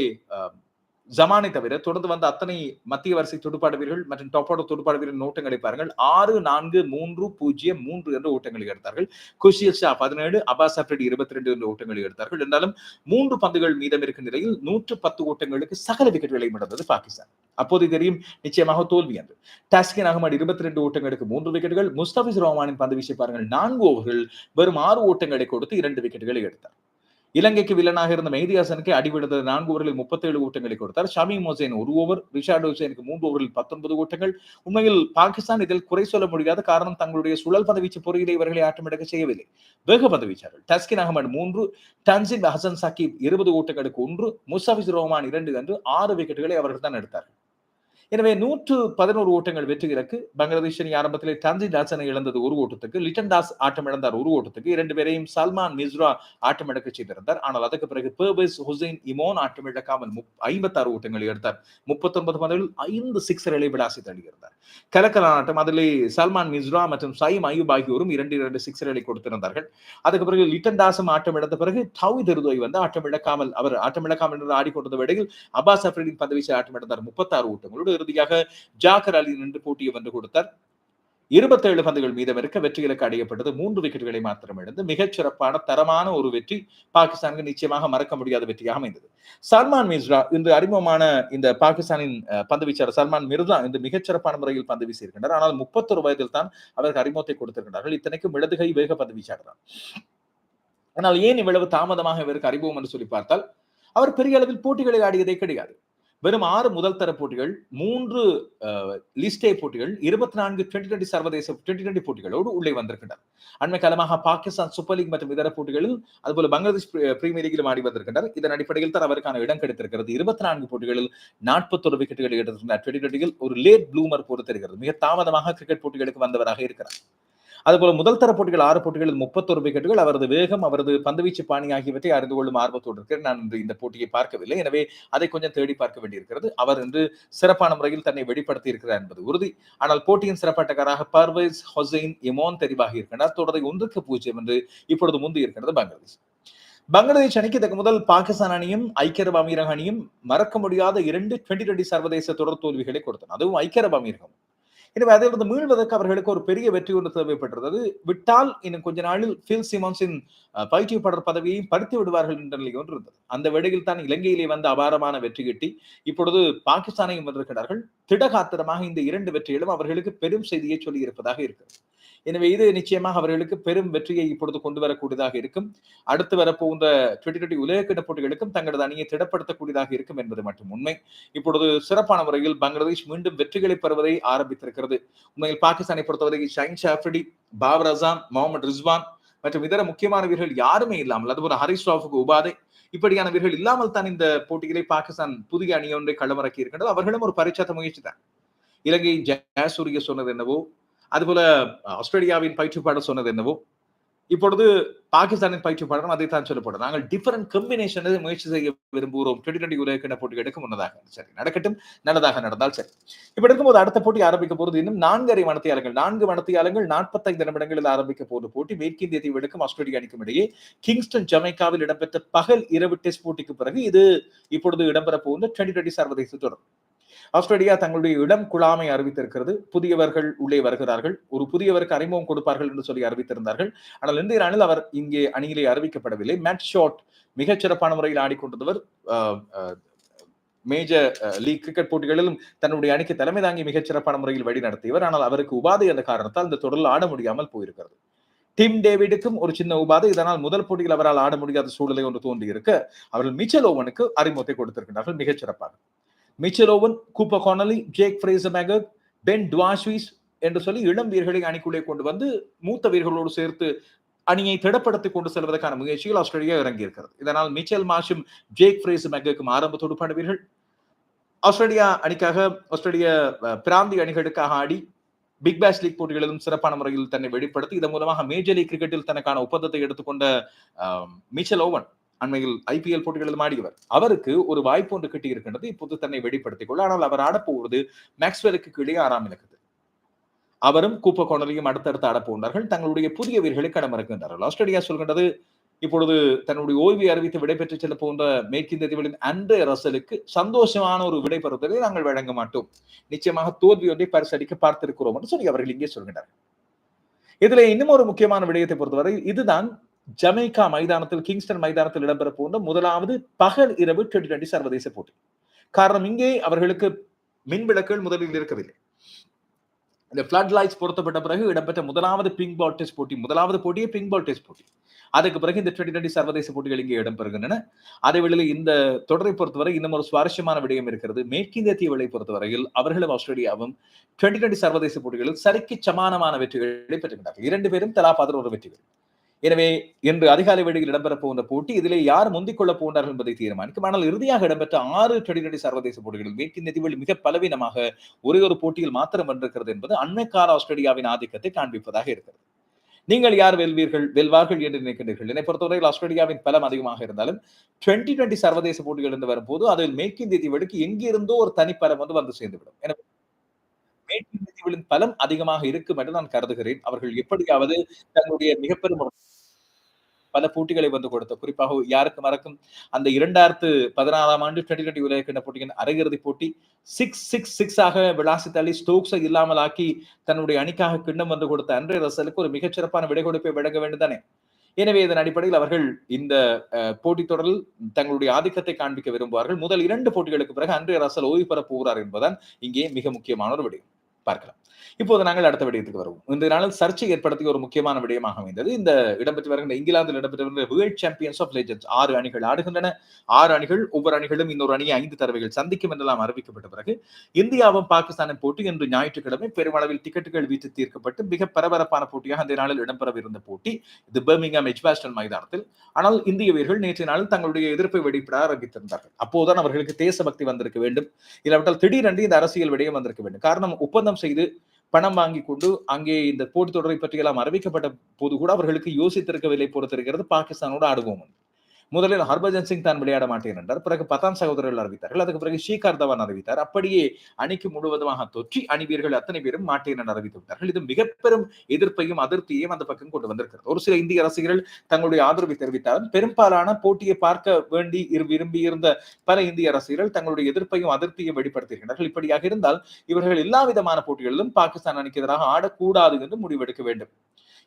ஜமானை தவிர தொடர்ந்து வந்த அத்தனை மத்திய வரிசை துடுப்பாடு வீரர்கள் மற்றும் டாப்போட துடுப்பாடு வீரர் ஓட்டங்களை பாருங்கள் ஆறு நான்கு மூன்று பூஜ்ஜியம் மூன்று என்ற ஓட்டங்களை எடுத்தார்கள். குஷியல் ஷா பதினேழு அபாஸ் அப்ரெடி இருபத்தி ரெண்டு என்ற ஓட்டங்களை எடுத்தார்கள். என்றாலும் மூன்று பந்துகள் மீதம் இருக்கும் நிலையில் நூற்று பத்து ஓட்டங்களுக்கு சகல விக்கெட்டுகளை இழந்தது பாகிஸ்தான். அப்போது தெரியும் நிச்சயமாக தோல்வி என்று. டாஸ்கின் அகமது இருபத்தி ரெண்டு ஓட்டங்களுக்கு மூன்று விக்கெட்டுகள் முஸ்தபிஸ் ரஹ்மானின் பந்து வீசி பாருங்கள் நான்கு ஓவர்கள் வெறும் ஆறு ஓட்டங்களை கொடுத்து இரண்டு விக்கெட்டுகளை எடுத்தார். இலங்கைக்கு வில்லனாக இருந்த மெஹதி ஹசனுக்கு அடிவிடுத்த நான்கு ஓவரில் முப்பத்தி ஏழு ஓட்டங்களை கொடுத்தார். ஷமீம் ஹுசேன் ஒரு ஓவர் ரிஷாட் ஹுசேனுக்கு மூன்று ஓவரில் பத்தொன்பது ஓட்டங்கள். உண்மையில் பாகிஸ்தான் இதில் குறை சொல்ல முடியாத காரணம் தங்களுடைய சுழல் பதவீச்சு பொறியிலே இவர்களை ஆட்டமிடக்க செய்யவில்லை. வேக பதவீச்சார்கள் டஸ்கின் அகமது மூன்று டன்சின் ஹசன் சக்கீப் இருபது ஓட்டங்களுக்கு ஒன்று முசாஃபிஸ் ரோமான் இரண்டு என்று ஆறு விக்கெட்டுகளை அவர்கள் தான் எடுத்தார்கள். எனவே நூற்று பதினோரு ஓட்டங்கள் வெற்றி இலக்கு பங்களாதேஷ் அணி ஆரம்பத்தில் தன்ஜித் தாசனை இழந்தது ஒரு ஓட்டத்துக்கு லிட்டன் தாஸ் ஆட்டம் இழந்தார் ஒரு ஓட்டத்துக்கு இரண்டு பேரையும் சல்மான் மிஸ்ரா ஆட்டம் இழக்க செய்திருந்தார். ஆனால் அதற்கு பிறகு பேர்பஸ் ஹுசைன் இமோன் ஆட்டம் இழக்காமல் ஐம்பத்தாறு ஓட்டங்களை எடுத்தார். முப்பத்தொன்பது பந்துகளில் ஐந்து சிக்ஸர்களை விளாசி தள்ளியிருந்தார். கலக்கல ஆட்டம் அதில் சல்மான் மிஸ்ரா மற்றும் சயிம் அயூப் ஆகியோரும் இரண்டு இரண்டு சிக்ஸர்களை கொடுத்திருந்தார்கள். அதுக்கு பிறகு லிட்டன் தாஸும் ஆட்டம் இழந்த பிறகு டவு தெருதோய் வந்து ஆட்டம் இழக்காமல் அவர் ஆட்டம் இழக்காமல் ஆடிக்கொண்டிருந்த வேளையில் அபாஸ் அப்ரீடின் பதவி ஆட்டம் இழந்தார். முப்பத்தாறு ஓட்டங்களோடு இறுதியாக ஜாகர் அலி நின்று போட்டியை வென்று கொடுத்தார். இருபத்தேழு பந்துகள் மீதம் இருக்க வெற்றி இலக்கு அடையப்பட்டது. மூன்று விக்கெட்டுகளை மாத்திரம் இழந்து மிகச் சிறப்பான தரமான ஒரு வெற்றி பாகிஸ்தானுக்கு நிச்சயமாக மறக்க முடியாத வெற்றியாக அமைந்தது. சல்மான் மிஸ்ரா இன்று அறிமுகமான இந்த பாகிஸ்தானின் பந்து வீச்சாளர் சல்மான் மிர்தா இன்று மிகச் சிறப்பான முறையில் பந்து வீசியிருக்கின்றார் ஆனால் முப்பத்தொரு வயதில் தான் அவருக்கு அறிமுகத்தை கொடுத்திருக்கிறார்கள் இத்தனைக்கும் இடதுகை வேக பந்து வீச்சாளர் ஆனால் ஏன் இவ்வளவு தாமதமாக இவருக்கு அறிமுகம் என்று சொல்லி பார்த்தால் அவர் பெரிய அளவில் போட்டிகளை ஆடியதே கிடையாது. வெறும் ஆறு முதல் தர போட்டிகள் மூன்று லிஸ்டே போட்டிகள் இருபத்தி நான்கு டுவெண்டி டுவெண்டி சர்வதேச டுவெண்டி டுவெண்டி போட்டிகளோடு உள்ளே வந்திருக்கின்றனர் அண்மை காலமாக பாகிஸ்தான் சூப்பர் லீக் மற்றும் இதர போட்டிகளில் அதுபோல பங்களாதேஷ் பிரீமியர் லீகிலும் ஆடி வந்திருக்கின்றனர். இதன் அடிப்படையில் தான் அவருக்கான இடம் கிடைத்திருக்கிறது. இருபத்தி நான்கு போட்டிகளில் நாற்பத்தொரு விக்கெட்டுகள் எடுத்திருக்கிறார். டுவெண்டி டுவெண்டியில் ஒரு லேட் ப்ளூமர் போல தெரிகிறது. மிக தாமதமாக கிரிக்கெட் போட்டிகளுக்கு வந்தவராக இருக்கிறார். அதுபோல முதல் தர போட்டிகள் ஆறு போட்டிகளில் முப்பத்தொரு விக்கெட்டுகள். அவரது வேகம் அவரது பந்துவீச்சு பாணி ஆகியவற்றை அறிந்து கொள்ளும் ஆர்வத்தோடு இருக்கிறேன் நான் இன்று இந்த போட்டியை பார்க்கவில்லை. எனவே அதை கொஞ்சம் தேடி பார்க்க வேண்டியிருக்கிறது. அவர் இன்று சிறப்பான முறையில் தன்னை வெளிப்படுத்தி இருக்கிறார் என்பது உறுதி. ஆனால் போட்டியின் சிறப்பாட்டக்காராக பர்வேஸ் ஹொசைன் இமோன் தெரிவாகி இருக்கின்றார் தொடரை ஒன்றுக்கு பூஜ்ஜியம் என்று இப்பொழுது முந்தி இருக்கிறது பங்களாதேஷ். பங்களாதேஷ் அணிக்கு இதற்கு முதல் பாகிஸ்தான் அணியும் ஐக்கிய அரபு அமீரக அணியும் மறக்க முடியாத இரண்டு டுவெண்டி டுவெண்டி சர்வதேச தொடர் தோல்விகளை கொடுத்தன. அதுவும் ஐக்கிய அரபு அமீரகம். எனவே அதிலிருந்து மீள்வதற்கு அவர்களுக்கு ஒரு பெரிய வெற்றி ஒன்று தேவைப்பட்டிருந்தது விட்டால் இன்னும் கொஞ்ச நாளில் பில் சிமான்ஸின் பயிற்சியாளர் பதவியை பறித்து விடுவார்கள் என்ற நிலை ஒன்று இருந்தது அந்த வேளையில் தான் இலங்கையிலே வந்து அபாரமான வெற்றி கிட்டி இப்பொழுது பாகிஸ்தானையும் வென்றிருக்கிறார்கள் திடகாத்திரமாக இந்த இரண்டு வெற்றிகளும் அவர்களுக்கு பெரும் செய்தியை சொல்லி இருப்பதாக இருக்கிறது. எனவே இது நிச்சயமாக அவர்களுக்கு பெரும் வெற்றியை இப்பொழுது கொண்டு வரக்கூடியதாக இருக்கும். அடுத்து வரப்போகின்ற டுவெண்டி டுவெண்டி உலகக்கிட போட்டிகளுக்கும் தங்களது அணியை திடப்படுத்தக்கூடியதாக இருக்கும் என்பது மட்டும் உண்மை. இப்பொழுது சிறப்பான முறையில் பங்களாதேஷ் மீண்டும் வெற்றிகளை பெறுவதை ஆரம்பித்திருக்கிறது. உண்மையில் பாகிஸ்தானை பொறுத்தவரை ஷைன் ஷாஃப்ரிடி பாபர் அசாம் முகமது ரிஸ்வான் மற்றும் இதர முக்கியமான வீரர்கள் யாருமே இல்லாமல் அதுபோல ஹரிஸ் ராஃபுக்கு உபாதை இப்படியான வீரர்கள் இல்லாமல் தான் இந்த போட்டிகளை பாகிஸ்தான் புதிய அணி ஒன்றை களமிறக்கி இருக்கின்றது அவர்களும் ஒரு பரிச்சாத்த முயற்சி தான் இலங்கை ஜெயசூரிய சொன்னது என்னவோ அதுபோல ஆஸ்திரேலியாவின் பயிற்றுப்பாளர் சொன்னது என்னவோ இப்பொழுது பாகிஸ்தானின் பயிற்றுப்பாளரும் அதை தான் சொல்லப்படும் நாங்கள் டிஃபரெண்ட் கம்பினேஷன் முயற்சி செய்ய விரும்புகிறோம். டுவெண்டி டுவெண்டி உலக எடுக்கும் முன்னதாக. சரி நடக்கட்டும். நல்லதாக நடந்தால் சரி. இப்ப இருக்கும்போது அடுத்த போட்டி ஆரம்பிக்க போறது இன்னும் நான்கரை மனத்தியாளர்கள் நான்கு மனத்தியாளர்கள் நாற்பத்தைந்து நிமிடங்களில் ஆரம்பிக்க போது போட்டி. மேற்கிந்திய தீவுகளுக்கும் ஆஸ்திரேலியா அணிக்கும் இடையே கிங்ஸ்டன் ஜமைக்காவில் இடம்பெற்ற பகல் இரவு டெஸ்ட் போட்டிக்கு பிறகு இது இப்பொழுது இடம்பெற போகின்ற டுவெண்டி டுவெண்டி சர்வதேச தொடர். ஆஸ்திரேலியா தங்களுடைய இடம் குழாமை அறிவித்திருக்கிறது. புதியவர்கள் உள்ளே வருகிறார்கள். ஒரு புதியவருக்கு அறிமுகம் கொடுப்பார்கள் என்று சொல்லி அறிவித்திருந்தார்கள். ஆனால் இந்திய நாளில் அவர் இங்கே அணியிலே அறிவிக்கப்படவில்லை. மேட் ஷாட் மிகச் சிறப்பான முறையில் ஆடிக்கொண்டிருந்தவர். மேஜர் லீக் கிரிக்கெட் போட்டிகளிலும் தன்னுடைய அணிக்கு தலைமை தாங்கி மிகச் சிறப்பான முறையில் வழி நடத்தியவர். ஆனால் அவருக்கு உபாதை என்ற காரணத்தால் இந்த தொடரில் ஆட முடியாமல் போயிருக்கிறது. டிம் டேவிடுக்கும் ஒரு சின்ன உபாதை. இதனால் முதல் போட்டியில் அவரால் ஆட முடியாத சூழ்நிலை ஒன்று தோன்றி இருக்க அவர்கள் மிச்சல் ஓவனுக்கு அறிமுகத்தை கொடுத்திருக்கிறார்கள். மிகச் சிறப்பாக. Mitchell Owen Cooper Connolly Jake Fraser McGurk Ben Dwarshuis என்று சொல்லி இளம் வீரர்களை அணிக்குள்ளே கொண்டு வந்து மூத்த வீரர்களோடு சேர்த்து அணியை திடப்படுத்தி கொண்டு செல்வதற்கான முயற்சியில் ஆஸ்திரேலியா இறங்கி இருக்கிறது இதனால் மிச்சல் மாஷும் ஜேக் ஃப்ரேஸ் மெக்கும் ஆரம்ப துடுப்பான வீரர்கள். ஆஸ்திரேலியா அணிக்காக ஆஸ்திரேலிய பிராந்திய அணிகளுக்காக ஆடி பிக் பேஷ் லீக் போட்டிகளிலும் சிறப்பான முறையில் தன்னை வெளிப்படுத்தி இதன் மூலமாக மேஜர் லீக் கிரிக்கெட்டில் தனக்கான ஒப்பந்தத்தை எடுத்துக்கொண்ட மிச்சல் ஓவன் அண்மையில் ஐபிஎல் போட்டிகளில் ஆடியவர் அவருக்கு ஒரு வாய்ப்பு ஒன்று கிட்டி இருக்கின்றது இப்போது தன்னை வெளிப்படுத்திக் கொள்ள. ஆனால் அவர் ஆடப்போவது மேக்ஸ்வெலுக்கு கீழே ஆறாம் இலக்கத்தில் அவரும் கூப்ப கோணரையும் அடுத்தடுத்து ஆடப்போகிறார்கள் தங்களுடைய புதிய வீரர்களை களமிறக்கின்றார்கள் ஆஸ்திரேலியா சொல்கின்றது இப்பொழுது தன்னுடைய ஓய்வை அறிவித்து விடைபெற்று செல்ல போன்ற மேற்கிந்திய தீவுகளின் அன்றைய ரசலுக்கு சந்தோஷமான ஒரு விடைபெறுவதை நாங்கள் வழங்க மாட்டோம். நிச்சயமாக தோல்வி ஒன்றை பரிசடிக்க பார்த்திருக்கிறோம் என்று சொல்லி அவர்கள் இங்கே சொல்கின்றனர் இதுல இன்னும் ஒரு முக்கியமான விடயத்தை பொறுத்தவரை இதுதான் ஜமைக்கா மைதானத்தில் கிங்ஸ்டன் மைதானத்தில் இடம்பெற போன்ற முதலாவது பகல் இரவு டுவெண்டி டுவெண்டி சர்வதேச போட்டி. காரணம் இங்கே அவர்களுக்கு மின் விளக்குகள் முதலில் இருக்கவில்லை. இந்த பிளட் லைட்ஸ் பொருத்தப்பட்ட பிறகு இடம்பெற்ற முதலாவது பிங்க் பால் டெஸ்ட் போட்டி முதலாவது போட்டியே பிங்க் பால் டெஸ்ட் போட்டி. அதுக்கு பிறகு இந்த டுவெண்டி டுவெண்டி சர்வதேச போட்டிகள் இங்கே இடம்பெறுகின்றன. அதே வேளையில் இந்த தொடரை பொறுத்தவரை இன்னும் ஒரு சுவாரஸ்யமான விடயம் இருக்கிறது. மேற்கிந்திய தீவுகளை பொறுத்தவரையில் அவர்களும் ஆஸ்திரேலியாவும் டுவெண்டி டுவெண்டி சர்வதேச போட்டிகளில் சரிக்கு சமானமான வெற்றிகளை பெற்றுகின்றார்கள் இரண்டு பேரும் தலா பதினோரு வெற்றிகள். எனவே இன்று அதிகாலை வேளையில் இடம்பெற போகின்ற போட்டி இதிலே யார் முந்திக் கொள்ள போகிறார்கள் என்பதை தீர்மானிக்கும். ஆனால் இறுதியாக இடம்பெற்ற ஆறு டுவெண்டி சர்வதேச போட்டிகளில் மேற்கிந்திய தீவுகள் மிக பலவீனமாக ஒரே ஒரு போட்டியில் மாத்திரம் வென்றிருக்கிறது என்பது அண்மைக்கால ஆஸ்திரேலியாவின் ஆதிக்கத்தை காண்பிப்பதாக இருக்கிறது. நீங்கள் யார் வெல்வீர்கள் வெல்வார்கள் என்று நினைக்கிறீர்கள் என்னை பொறுத்தவரையில் ஆஸ்திரேலியாவின் பலம் அதிகமாக இருந்தாலும் டுவெண்டி டுவெண்டி சர்வதேச போட்டிகள் இருந்து வரும்போது அதில் மேற்கிந்திய தீவுகளுக்கு எங்கிருந்தோ ஒரு தனிப்பலம் வந்து வந்து சேர்ந்துவிடும். எனவே மேற்கிந்திய பலம் அதிகமாக இருக்கும் என்று நான் கருதுகிறேன். அவர்கள் எப்படியாவது தன்னுடைய மிகப்பெரும் பல போட்டிகளை வந்து கொடுத்த குறிப்பாக யாருக்கு மறக்கும்? அந்த இரண்டாயிரத்து பதினாறாம் ஆண்டு டுவெண்டி டுவெண்டி உலக போட்டியின் அரையிறுதி போட்டி சிக்ஸ் சிக்ஸ் சிக்ஸ் ஆக விளாசி தள்ளி ஸ்டோக்ஸை இல்லாமல் ஆக்கி தன்னுடைய அணிக்காக கிண்ணம் வந்து கொடுத்த அன்றைய ரசலுக்கு ஒரு மிகச்சிறப்பான விடை கொடுப்பை வழங்க வேண்டுதானே எனவே இதன் அடிப்படையில் அவர்கள் இந்த போட்டித் தொடரில் தங்களுடைய ஆதிக்கத்தை காண்பிக்க விரும்புவார்கள். முதல் இரண்டு போட்டிகளுக்கு பிறகு அன்றைய ரசல் ஓய்வு பெறப் போகிறார் என்பதுதான் இங்கே மிக முக்கியமான ஒரு விடயம் பார்க்கலாம் இப்போது நாங்கள் அடுத்த விடயத்துக்கு வருவோம். இந்த நாளில் சர்ச்சை ஏற்படுத்திய ஒரு முக்கியமான விடயமாக அமைந்தது. இந்த இடம்பெற்று வருகின்ற இங்கிலாந்தில் இடம்பெற்று வருகிற வேர்ல்ட் சாம்பியன்ஸ் ஆஃப் லெஜெண்ட்ஸ் ஆறு அணிகள் ஆடுகின்றன. ஆறு அணிகள் ஒவ்வொரு அணிகளும் இன்னொரு அணியை ஐந்து தடவைகள் சந்திக்கும் என்றெல்லாம் அறிவிக்கப்பட்ட பிறகு இந்தியாவும் பாகிஸ்தானும் போட்டி இன்று ஞாயிற்றுக்கிழமை பெருமளவில் டிக்கெட்டுகள் வீட்டு தீர்க்கப்பட்டு மிக பரபரப்பான போட்டியாக அந்த நாளில் இடம்பெறவிருந்த போட்டி இது பர்மிங்ஹாம் எஜ்பாஸ்டன் மைதானத்தில். ஆனால் இந்திய வீரர்கள் நேற்றைய நாளில் தங்களுடைய எதிர்ப்பை வெளியிட ஆரம்பித்திருந்தார்கள். அப்போதுதான் அவர்களுக்கு தேசபக்தி வந்திருக்க வேண்டும். இல்லாவிட்டால் திடீரென்று இந்த அரசியல் விடயம் வந்திருக்க வேண்டும். காரணம் ஒப்பந்தம் செய்து பணம் வாங்கி கொண்டு அங்கே இந்த போட்டித் தொடரை பற்றியெல்லாம் அறிவிக்கப்பட்ட போது கூட அவர்களுக்கு யோசித்திருக்கவில்லை பொறுத்திருக்கிறது. பாகிஸ்தானோட ஆடுவோம். முதலில் ஹர்பஜன் சிங் தான் விளையாட மாட்டேன் என்றார். பிறகு பத்தாம் சகோதரர்கள் அறிவித்தார்கள். அதுக்கு பிறகு ஷீகார் தவான் அறிவித்தார். அப்படியே அணிக்கு முழுவதுமாக தொற்றி அணி வீரர்கள் அத்தனை பேரும் மாட்டேன் என்று அறிவித்து விட்டார்கள். இது மிக பெரும் எதிர்ப்பையும் அதிருப்தியையும் அந்த பக்கம் கொண்டு வந்திருக்கிறது. ஒரு சில இந்திய ரசிகர்கள் தங்களுடைய ஆதரவை தெரிவித்தாலும் பெரும்பாலான போட்டியை பார்க்க வேண்டி விரும்பி இருந்த பல இந்திய ரசிகர்கள் தங்களுடைய எதிர்ப்பையும் அதிருப்தியையும் வெளிப்படுத்துகிறார்கள் இப்படியாக இருந்தால் இவர்கள் எல்லா விதமான போட்டிகளிலும் பாகிஸ்தான் அணிக்கு எதிராக ஆடக்கூடாது என்று முடிவெடுக்க வேண்டும்.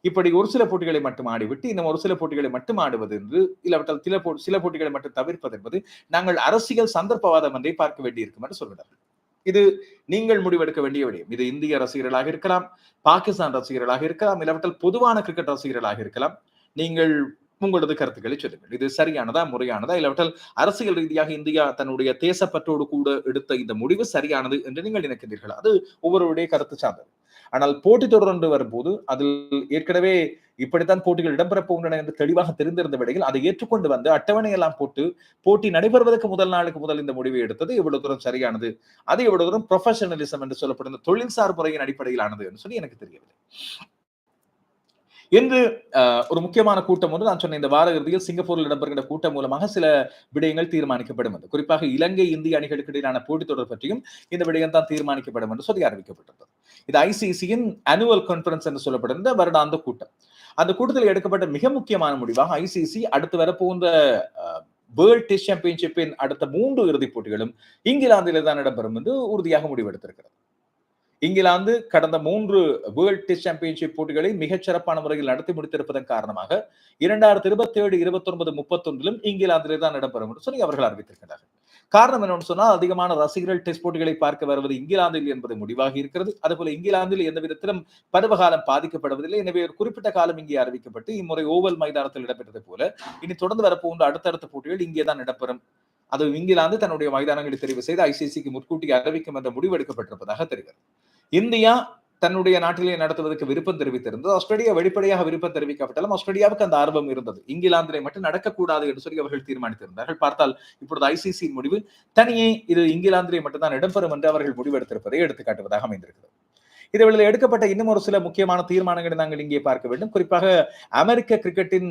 இப்படி ஒரு சில போட்டிகளை மட்டும் ஆடிவிட்டு இன்னும் ஒரு சில போட்டிகளை மட்டும் ஆடுவது என்று இல்லாவிட்டால் சில போ சில போட்டிகளை மட்டும் தவிர்ப்பது என்பது நாங்கள் அரசியல் சந்தர்ப்பவாதம் என்றே பார்க்க வேண்டியிருக்கும் என்று சொல்கிறார்கள். இது நீங்கள் முடிவெடுக்க வேண்டிய விடயம். இது இந்திய ரசிகர்களாக இருக்கலாம் பாகிஸ்தான் ரசிகர்களாக இருக்கலாம் இல்லாவிட்டால் பொதுவான கிரிக்கெட் ரசிகர்களாக இருக்கலாம். நீங்கள் உங்களது கருத்துக்களை சொல்லுங்கள். இது சரியானதா முறையானதா? இல்லாவிட்டால் அரசியல் ரீதியாக இந்தியா தன்னுடைய தேசப்பற்றோடு கூட எடுத்த இந்த முடிவு சரியானது என்று நீங்கள் நினைக்கிறீர்கள் அது ஒவ்வொருவருடைய கருத்து சார்ந்தது. ஆனால் போட்டி தொடர் என்று வரும்போது அதில் ஏற்கனவே இப்படித்தான் போட்டிகள் இடம்பெறப் போகின்றன என்று தெளிவாக தெரிந்திருந்த விடையில் அதை ஏற்றுக்கொண்டு வந்து அட்டவணை எல்லாம் போட்டு போட்டி நடைபெறுவதற்கு முதல் நாளுக்கு முதல் இந்த முடிவை எடுத்தது எவ்வளவு தூரம் சரியானது? அது எவ்வளவு தூரம் ப்ரொஃபஷனலிசம் என்று சொல்லப்படுகிற தொழில்சார் முறையின் அடிப்படையிலானது என்று சொல்லி எனக்கு தெரியவில்லை. என்று ஒரு முக்கியமான கூட்டம் ஒன்று நான் சொன்ன இந்த வார இறுதியில் சிங்கப்பூரில் இடம்பெறுகிற கூட்டம் மூலமாக சில விடயங்கள் தீர்மானிக்கப்படும் என்று. குறிப்பாக இலங்கை இந்திய அணிகளுக்கு இடையிலான போட்டித் தொடர் பற்றியும் இந்த விடயம் தான் தீர்மானிக்கப்படும் என்று சொல்லி அறிவிக்கப்பட்டிருந்தது. இது ஐசிசியின் அனுவல் கான்பரன்ஸ் என்று சொல்லப்படுகிற வருடாந்த கூட்டம். அந்த கூட்டத்தில் எடுக்கப்பட்ட மிக முக்கியமான முடிவாக ஐசிசி அடுத்து வரப்போன்ற வேர்ல்ட் டெஸ்ட் சாம்பியன்ஷிப்பின் அடுத்த மூன்று இறுதிப் போட்டிகளும் இங்கிலாந்தில் தான் இடம்பெறும் என்று உறுதியாக முடிவெடுத்திருக்கிறது. இங்கிலாந்து கடந்த மூன்று வேர்ல்ட் டெஸ்ட் சாம்பியன்ஷிப் போட்டிகளை மிகச் சிறப்பான முறையில் நடத்தி முடித்திருப்பதன் காரணமாக இரண்டாயிரத்தி இருபத்தி ஏழு இருபத்தி ஒன்பது முப்பத்தொன்றிலும் இங்கிலாந்திலே தான் இடம்பெறும் என்று சொல்லி அவர்கள் அறிவித்திருக்கிறார்கள் காரணம் என்னன்னு சொன்னால் அதிகமான ரசிகர்கள் டெஸ்ட் போட்டிகளை பார்க்க வருவது இங்கிலாந்தில் என்பது முடிவாகி இருக்கிறது. அதுபோல இங்கிலாந்தில் எந்த விதத்திலும் பருவகாலம் பாதிக்கப்படுவதில்லை. எனவே ஒரு குறிப்பிட்ட காலம் இங்கே அறிவிக்கப்பட்டு இம்முறை ஓவல் மைதானத்தில் இடம்பெற்றது போல இனி தொடர்ந்து வரப்போன்ற அடுத்தடுத்த போட்டிகள் இங்கே தான் இடம்பெறும் அது இங்கிலாந்து தன்னுடைய மைதானங்களை தெரிவு செய்து ஐசிசிக்கு முற்கூட்டி அறிவிக்கும் என்ற முடிவு எடுக்கப்பட்டிருப்பதாக தெரிகிறது. இந்தியா தன்னுடைய நாட்டிலே நடத்துவதற்கு விருப்பம் தெரிவித்திருந்தது. ஆஸ்திரேலியா வெளிப்படையாக விருப்பம் தெரிவிக்கப்பட்டாலும் ஆஸ்திரேலியாவுக்கு அந்த ஆர்வம் இருந்தது. இங்கிலாந்திலே மட்டும் நடக்கக்கூடாது என்று சொல்லி அவர்கள் தீர்மானித்திருந்தார்கள். பார்த்தால் இப்பொழுது ஐசிசியின் முடிவு தனியே இது இங்கிலாந்திலே மட்டும்தான் இடம்பெறும் என்று அவர்கள் முடிவெடுத்திருப்பதை எடுத்துக்காட்டுவதாக அமைந்திருக்கிறது. இதில் எடுக்கப்பட்ட இன்னும் ஒரு சில முக்கியமான தீர்மானங்களை நாங்கள் இங்கே பார்க்க வேண்டும். குறிப்பாக அமெரிக்க கிரிக்கெட்டின்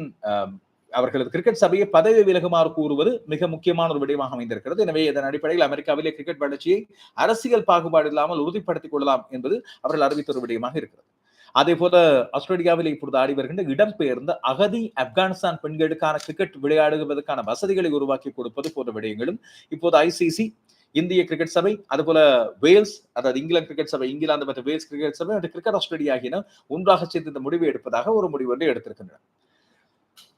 அவர்களது கிரிக்கெட் சபையை பதவி விலகுமாறு கூறுவது மிக முக்கியமான ஒரு விடயமாக அமைந்திருக்கிறது. எனவே இதன் அடிப்படையில் அமெரிக்காவிலே கிரிக்கெட் வளர்ச்சியை அரசியல் பாகுபாடு இல்லாமல் உறுதிப்படுத்திக் கொள்ளலாம் என்பது அவர்கள் அறிவித்த ஒரு விடயமாக இருக்கிறது. அதே போல ஆஸ்திரேலியாவில் இப்பொழுது ஆடி வருகின்ற இடம்பெயர்ந்த அகதி ஆப்கானிஸ்தான் பெண்களுக்கான கிரிக்கெட் விளையாடுவதற்கான வசதிகளை உருவாக்கி கொடுப்பது போன்ற விடயங்களும் இப்போது ஐசிசி இந்திய கிரிக்கெட் சபை அதுபோல வேல்ஸ் அதாவது இங்கிலாந்து கிரிக்கெட் சபை இங்கிலாந்து மற்றும் வேல்ஸ் கிரிக்கெட் சபை மற்றும் கிரிக்கெட் ஆஸ்திரேலியா ஆகியன ஒன்றாக சேர்ந்து இந்த முடிவை எடுப்பதாக ஒரு முடிவு ஒன்றை எடுத்திருக்கின்றன.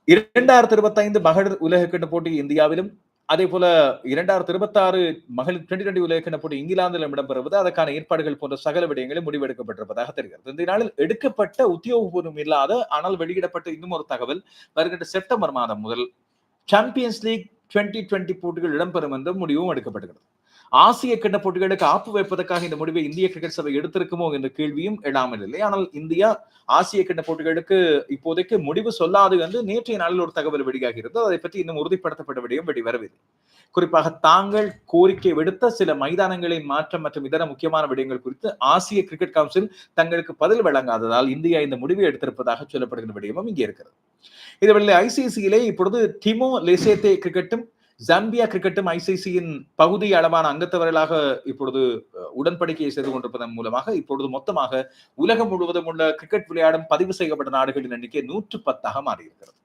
இரண்டாயிரத்தி இருபத்தி ஐந்து மகளிர் உலகக்கிண்ண போட்டி இந்தியாவிலும் அதே போல இரண்டாயிரத்தி இருபத்தி ஆறு மகளிர் டுவெண்டி டுவெண்டி உலகக்கிண்ண போட்டி இங்கிலாந்திலும் இடம்பெறுவது அதற்கான ஏற்பாடுகள் போன்ற சகல விடயங்களும் முடிவெடுக்கப்பட்டிருப்பதாக தெரிகிறது. இந்த நாளில் எடுக்கப்பட்ட உத்தியோகபூர்வம் இல்லாத ஆனால் வெளியிடப்பட்ட இன்னும் ஒரு தகவல் வருகின்ற செப்டம்பர் மாதம் முதல் சாம்பியன்ஸ் லீக் டுவெண்டி டுவெண்டி போட்டிகள் இடம்பெறும் என்ற முடிவும் எடுக்கப்படுகிறது ஆசிய கிண்ண போட்டிகளுக்கு ஆப்பு வைப்பதற்காக இந்த முடிவை இந்திய கிரிக்கெட் சபை எடுத்திருக்குமோ என்ற கேள்வியும் எழாமல் இல்லை ஆனால் இந்தியா ஆசிய கிண்ண போட்டிகளுக்கு இப்போதைக்கு முடிவு சொல்லாது என்று நேற்றைய நாளில் ஒரு தகவல் வெளியாகிறது அதை பற்றி இன்னும் உறுதிப்படுத்தப்பட்ட விடயம் வெளிவரவில்லை. குறிப்பாக தாங்கள் கோரிக்கை விடுத்த சில மைதானங்களின் மாற்றம் மற்றும் இதர முக்கியமான விடயங்கள் குறித்து ஆசிய கிரிக்கெட் கவுன்சில் தங்களுக்கு பதில் வழங்காததால் இந்தியா இந்த முடிவை எடுத்திருப்பதாக சொல்லப்படுகிற விடயமும் இங்கே இருக்கிறது. இதுவரை ஐசிசியிலே இப்பொழுது டிமோ லெசேத்தே கிரிக்கெட்டும் ஜாம்பியா கிரிக்கெட்டும் ஐசிசியின் பகுதி அளவான அங்கத்தவர்களாக இப்பொழுது உடன்படிக்கையை செய்து கொண்டிருப்பதன் மூலமாக இப்பொழுது மொத்தமாக உலகம் முழுவதும் உள்ள கிரிக்கெட் விளையாடும் பதிவு செய்யப்பட்ட நாடுகளின் எண்ணிக்கை நூற்று பத்தாக மாறியிருக்கிறது.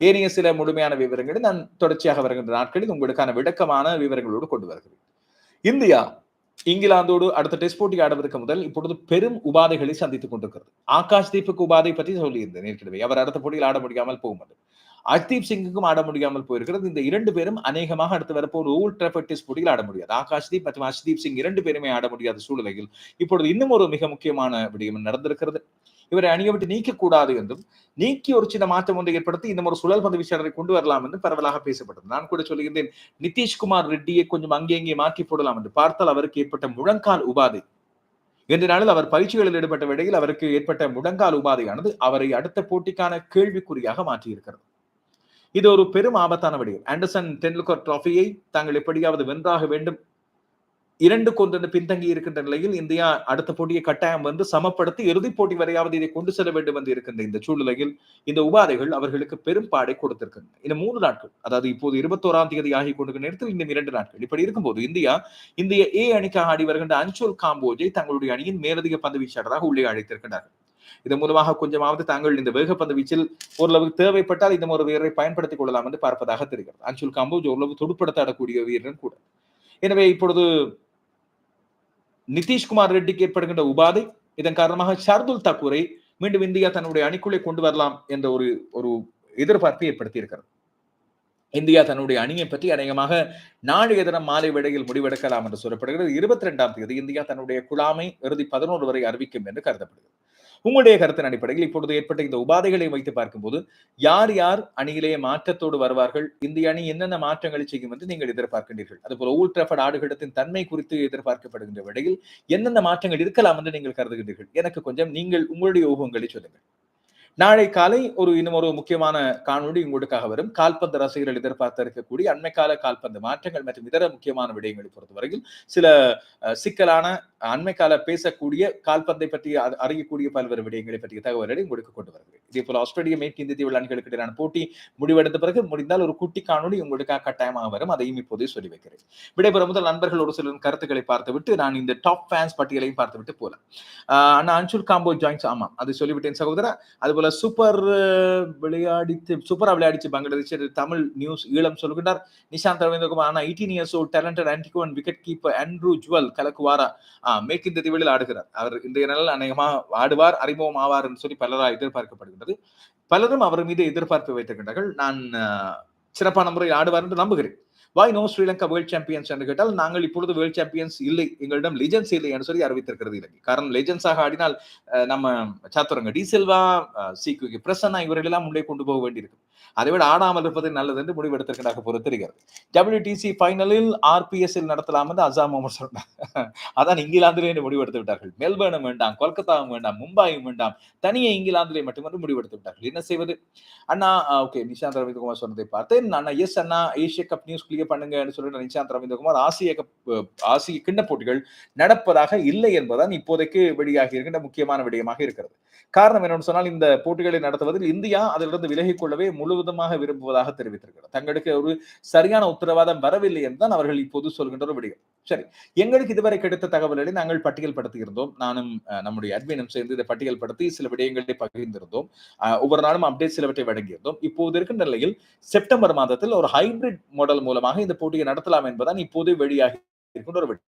ஏனைய சில முழுமையான விவரங்களை நான் தொடர்ச்சியாக வருகின்ற நாட்களில் உங்களுக்கான விளக்கமான விவரங்களோடு கொண்டு வருகிறேன். இந்தியா இங்கிலாந்தோடு அடுத்த டெஸ்ட் போட்டி ஆடுவதற்கு முதல் இப்பொழுது பெரும் உபாதைகளை சந்தித்துக் கொண்டிருக்கிறது. ஆகாஷ் தீபக் உபாதை பற்றி சொல்லியிருந்தேன் ஏற்கனவே. அவர் அடுத்த போட்டியில் ஆட முடியாமல் போகும் அர்தீப் சிங்குக்கும் ஆட முடியாமல் போயிருக்கிறது. இந்த இரண்டு பேரும் அநேகமாக அடுத்து வரப்போ ஒரு ஓல்ட் ட்ராஃபர்ட் டெஸ்ட் போட்டியில் ஆட முடியாது. ஆகாஷ்தீப் மற்றும் அஷ்தீப் சிங் இரண்டு பேருமே ஆட முடியாத சூழ்நிலையில் இப்பொழுது இன்னும் ஒரு மிக முக்கியமான விடயம் நடந்திருக்கிறது. இவரை அணியை விட்டு நீக்கக்கூடாது என்றும் நீக்கி ஒரு சின்ன மாற்றம் ஒன்றை ஏற்படுத்தி இந்த ஒரு சுழல் பந்து வீச்சாளரை கொண்டு வரலாம் என்று பரவலாக பேசப்பட்டது. நான் கூட சொல்லுகின்றேன் நிதிஷ்குமார் ரெட்டியை கொஞ்சம் அங்கே இங்கே மாற்றி போடலாம் என்று பார்த்தால் அவருக்கு ஏற்பட்ட முழங்கால் உபாதை. இன்று நாளில் அவர் பயிற்சிகளில் ஈடுபட்ட வேளையில் அவருக்கு ஏற்பட்ட முழங்கால் உபாதையானது அவரை அடுத்த போட்டிக்கான கேள்விக்குறியாக மாற்றியிருக்கிறது. இது ஒரு பெரும் ஆபத்தான வடிவம் ஆண்டர்சன் டெண்டுல்கர் டிராஃபியை தாங்கள் எப்படியாவது வென்றாக வேண்டும். இரண்டு கொண்டு பின்தங்கி இருக்கின்ற நிலையில் இந்தியா அடுத்த போட்டியை கட்டாயம் வந்து சமப்படுத்தி இறுதிப் போட்டி வரையாவது இதை கொண்டு செல்ல வேண்டும் என்று இருக்கின்ற இந்த சூழ்நிலையில் இந்த உபாதைகள் அவர்களுக்கு பெரும் பாடை கொடுத்திருக்கின்றன. இந்த மூன்று நாட்கள் அதாவது இப்போது இருபத்தோராம் தேதி ஆகி கொண்டிருக்கிற நேரத்தில் இன்னும் இரண்டு நாட்கள். இப்படி இருக்கும்போது இந்தியா இந்திய ஏ அணிக்காக ஆடி வருகின்ற அன்சோல் காம்போஜை தங்களுடைய அணியின் மேலதிக பந்து வீச்சாளராக உள்ளே அழைத்திருக்கிறார்கள் இதன் மூலமாக கொஞ்சமாவது தாங்கள் இந்த வேகப்பந்து வீச்சில் ஓரளவுக்கு தேவைப்பட்டால் இந்த ஒரு வீரரை பயன்படுத்திக் கொள்ளலாம் என்று பார்ப்பதாக தெரிகிறது. அன்சுல் காம்போஜ் ஓரளவு துடுப்படுத்தாடக்கூடிய வீரன் கூட. எனவே இப்பொழுது நிதிஷ்குமார் ரெட்டிக்கு ஏற்படுகின்ற உபாதை இதன் காரணமாக ஷர்துல் தாக்கூரை மீண்டும் இந்தியா தன்னுடைய அணிக்குள்ளே கொண்டு வரலாம் என்ற ஒரு ஒரு எதிர்பார்ப்பை ஏற்படுத்தி இருக்கிறது இந்தியா தன்னுடைய அணியை பற்றி அநேகமாக நாளைய தினம் மாலை வேளையில் முடிவெடுக்கலாம் என்று சொல்லப்படுகிறது. இருபத்தி ரெண்டாம் தேதி இந்தியா தன்னுடைய குழாமை இறுதி பதினோரு வரை அறிவிக்கும் என்று கருதப்படுகிறது. உங்களுடைய கருத்தின் அடிப்படையில் இப்பொழுது ஏற்பட்ட இந்த உபாதைகளை வைத்து பார்க்கும்போது யார் யார் அணியிலேயே மாற்றத்தோடு வருவார்கள் இந்திய அணி என்னென்ன மாற்றங்களை செய்யும் என்று நீங்கள் எதிர்பார்க்கின்றீர்கள். அதுபோல ஊல் ஆடுகளத்தின் தன்மை குறித்து எதிர்பார்க்கப்படுகின்ற விடையில் என்னென்ன மாற்றங்கள் இருக்கலாம் என்று நீங்கள் கருதுகின்றீர்கள். எனக்கு கொஞ்சம் நீங்கள் உங்களுடைய ஊகங்களை சொல்லுங்கள். நாளை காலை ஒரு இன்னும் ஒரு முக்கியமான காணொலி உங்களுக்காக வரும். கால்பந்து ரசிகர்கள் எதிர்பார்த்து இருக்கக்கூடிய அண்மை கால கால்பந்து மாற்றங்கள் மற்றும் இதர முக்கியமான விடயங்களை பொறுத்தவரையில் சில சிக்கலான அண்மை கால பேசக்கூடிய கால்பந்தை பற்றி அறியக்கூடிய பல்வேறு விடயங்களை பற்றிய தகவல்களை உங்களுக்கு கொண்டு வருகிறேன். இதே போல ஆஸ்திரேலிய மேற்கு இந்திய விளையாட்டுகளுக்கு இடையிலான போட்டி முடிவடைந்த பிறகு முடிந்தால் ஒரு குட்டி காணொலி உங்களுக்காக கட்டாயமாக வரும். அதையும் இப்போதே சொல்லி வைக்கிறேன். விடைபெற முதல் நண்பர்கள் ஒரு சில கருத்துக்களை பார்த்துவிட்டு நான் இந்த டாப் ஃபேன்ஸ் பட்டியலையும் பார்த்துவிட்டு போல அண்ணா அன்சுல் காம்போ ஜாயின்ஸ் ஆமா அது சொல்லிவிட்டேன் சகோதரா. அதுபோல சூப்பர் விளையாடித்து சூப்பரா விளையாடிச்சு பங்களாதேஷ். தமிழ் நியூஸ் ஈழம் சொல்லுகின்றார் நிஷாந்த் ரவீந்திரகுமார் ஆனா eighteen years old talented Antiguan wicket keeper Andrew Jewel கலக்குவாரா? மேற்கு இந்த தீவில் ஆடுகிறார். அவர் இன்றைய நாளில் அநேகமா ஆடுவார் அறிமுகம் ஆவார் என்று சொல்லி பலராக எதிர்பார்க்கப்படுகின்றது. பலரும் அவர் மீது எதிர்பார்ப்பு வைத்திருக்கின்றார்கள். நான் சிறப்பான முறையில் ஆடுவார் என்று நம்புகிறேன். Why no Sri Lanka world champions என்று கேட்டால் நாங்கள் இப்பொழுது வேர்ல்ட் சாம்பியன்ஸ் இல்லை. எங்களிடம் லெஜன்ஸ் இல்லை என்று சொல்லி அறிவித்திருக்கிறது இலங்கை காரணம் லெஜன்ஸாக ஆடினால் நம்ம சாத்துரங்க டி செல்வா சிக்கு பிரசன்னா இவர்களெல்லாம் முன்னே கொண்டு போக வேண்டியிருக்கும். அதை விட ஆடாமல் இருப்பது நல்லது என்று முடிவெடுத்திருக்கிறாக பொறுத்திருக்கிறது டபிள்யூடிசி ஃபைனலில் ஆர்பிஎஸ்எல் நடத்தலாம் என்று அசாம் அமர் சொன்னார். அதான் இங்கிலாந்திலே முடிவெடுத்து விட்டார்கள். மெல்பர்னும் வேண்டாம் கொல்கத்தாவும் வேண்டாம் மும்பாயும் வேண்டாம் தனியே இங்கிலாந்திலே மட்டுமன்று முடிவெடுத்து விட்டார்கள். என்ன செய்வது? அண்ணா ஓகே நிஷாந்த் ரவீந்திரகுமார் சொன்னதை பார்த்தேன். அண்ணா எஸ் அண்ணா ஏசிய கப் நியூஸ் கிளியர் பண்ணுங்கன்னு சொல்லிட்டு நிஷாந்த் ரவீந்திரகுமார் ஆசிய கப் ஆசிய கிண்ண போட்டிகள் நடப்பதாக இல்லை என்பதுதான் இப்போதைக்கு வெளியாகி இருக்கின்ற முக்கியமான விடயமாக இருக்கிறது. காரணம் என்னன்னு சொன்னால் இந்த போட்டிகளை நடத்துவதில் இந்தியா அதிலிருந்து விலகிக் கொள்ளவே முழு முழுவதுமாக விரும்புவதாக தெரிவித்திருக்கிறார் தங்களுக்கு ஒரு சரியான உத்தரவாதம் வரவில்லை என்றுதான் அவர்கள் இப்போது சொல்கின்ற ஒரு விடயம். சரி எங்களுக்கு இதுவரை கிடைத்த தகவல்களை நாங்கள் பட்டியல் படுத்தியிருந்தோம் நானும் நம்முடைய அட்மினும் சேர்ந்து இதை பட்டியல் படுத்தி சில விடயங்களை பகிர்ந்திருந்தோம். ஒவ்வொரு நாளும் அப்டேட் சிலவற்றை வழங்கியிருந்தோம். இப்போது இருக்கின்ற நிலையில் செப்டம்பர் மாதத்தில் ஒரு ஹைபிரிட் மாடல் மூலமாக இந்த போட்டியை நடத்தலாம் என்பதுதான் இப்போது வெளியாகி இருக்கின்ற ஒரு விடயம்.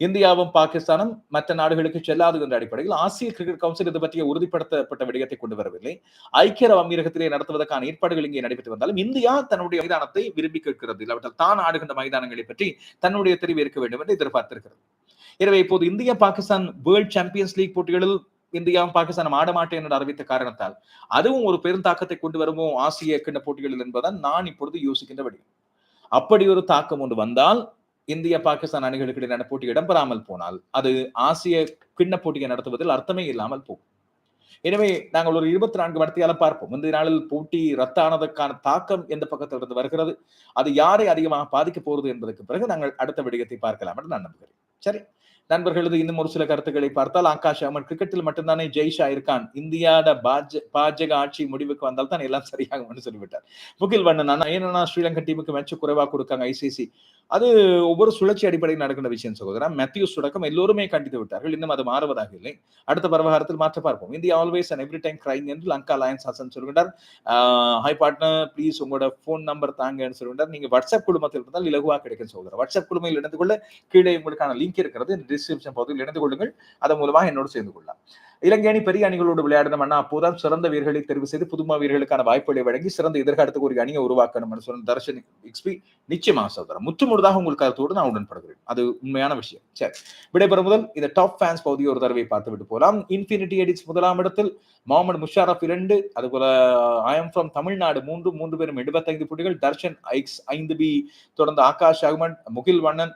இந்தியாவும் பாகிஸ்தானும் மற்ற நாடுகளுக்கு செல்லாது என்ற அடிப்படையில் ஆசிய கிரிக்கெட் கவுன்சில் இது பற்றிய உறுதிப்படுத்தப்பட்ட விடயத்தை கொண்டு வரவில்லை. ஐக்கிய அரபு அமீரகத்திலே நடத்துவதற்கான ஏற்பாடுகள் இங்கே நடைபெற்று வந்தாலும் இந்தியா தன்னுடைய மைதானத்தை விரும்பி கேட்கிறது. இல்லாவிட்டால் தான் ஆடுகின்ற மைதானங்களை பற்றி தன்னுடைய தெரிவு இருக்க வேண்டும் என்று எதிர்பார்த்திருக்கிறது. எனவே இப்போது India Pakistan world champions league போட்டிகளில் இந்தியாவும் பாகிஸ்தானும் ஆடமாட்டேன் என்று அறிவித்த காரணத்தால் அதுவும் ஒரு பெருந்தாக்கத்தை கொண்டு வருமோ ஆசிய கிண்ண போட்டிகளில் என்பதால் நான் இப்பொழுது யோசிக்கின்ற வழி அப்படி ஒரு தாக்கம் ஒன்று வந்தால் இந்திய பாகிஸ்தான் அணிகளுக்கு இடையிலான போட்டி இடம்பெறாமல் போனால் அது ஆசிய கிண்ண போட்டியை நடத்துவதில் அர்த்தமே இல்லாமல் போகும். எனவே நாங்கள் ஒரு இருபத்தி நான்கு மடத்தியால பார்ப்போம். முந்தைய நாளில் போட்டி ரத்தானதற்கான தாக்கம் எந்த பக்கத்திலிருந்து வருகிறது? அது யாரை அதிகமாக பாதிக்க போகிறது என்பதற்கு பிறகு நாங்கள் அடுத்த விடயத்தை பார்க்கலாம் என்று நான் நம்புகிறேன். சரி. நண்பர்களது இன்னும் ஒரு சில கருத்துக்களை பார்த்தால் ஆகாஷ் அமன் கிரிக்கெட்டில் மட்டும்தானே ஜெய்ஷா இருக்கான். இந்தியாட பாஜ பாஜக ஆட்சி முடிவுக்கு வந்தால் தான் எல்லாம் சரியாகும்னு சொல்லிவிட்டார். முகில் வண்ணன் ஏன்னா ஸ்ரீலங்கா டீமுக்கு மேட்ச் குறைவா கொடுக்காங்க ஐசிசி? அது ஒவ்வொரு சுழற்சி அடிப்படையில் நடக்கின்ற விஷயம் சகோதரா. மேத்யூஸ் தொடக்கம் எல்லோருமே கண்டித்து விட்டார்கள். இன்னும் அது மாறுவதாக இல்லை. அடுத்த பரவகாரத்தில் மாற்ற பார்ப்போம். India always and every time crying என்று லங்கா லயன்ஸ் ஹசன் சொல்கின்றார். ஹை பார்ட்னர் ப்ளீஸ் உங்களோட ஃபோன் நம்பர் தாங்கன்னு சொல்கின்றார். நீங்க வாட்ஸ்அப் குழுமத்தில் இருந்தால் இலகுவாக கிடைக்கும் சகோதரர் வாட்ஸ்அப் குழுமையில் இணைந்து கொள்ள கீழே உங்களுக்கான லிங்க் இருக்கிறது. டிஸ்கிரிப்ஷன் பகுதியில் இணைந்து கொள்ளுங்கள். அதன் மூலமாக என்னோடு சேர்ந்து கொள்ளலாம். இலங்கை அணி பெரிய அணிகளோடு விளையாடணும் அண்ணா அப்போதான் சிறந்த வீரர்களை தெரிவு செய்து புதுமா வீரர்களுக்கான வாய்ப்புகளை வழங்கி சிறந்த எதிர்காலத்துக்கு ஒரு அணியை உருவாக்கணும் சொன்ன தர்ஷன் எக்ஸ்பி நிச்சயமா சகோதரர். முற்றுமுழுதாக உங்கள் கருத்தோடு நான் உடன்படுகிறேன். அது உண்மையான விஷயம். சரி. விடைபெறும் முதல் இந்த டாப் ஃபேன்ஸ் பகுதியை ஒரு தடவை பார்த்து விட்டு போலாம் இன்ஃபினிட்டி எடிட்ஸ் முதலாம் இடத்தில் முகமது முஷாரப் இரண்டு அதுபோல ஐஎம் ஃப்ரம் தமிழ்நாடு மூன்று மூன்று பேரும் எழுபத்தைந்து புள்ளிகள். தர்ஷன் ஐக்ஸ் ஐந்து பி தொடர்ந்து ஆகாஷ் அகமன் முகில் வண்ணன்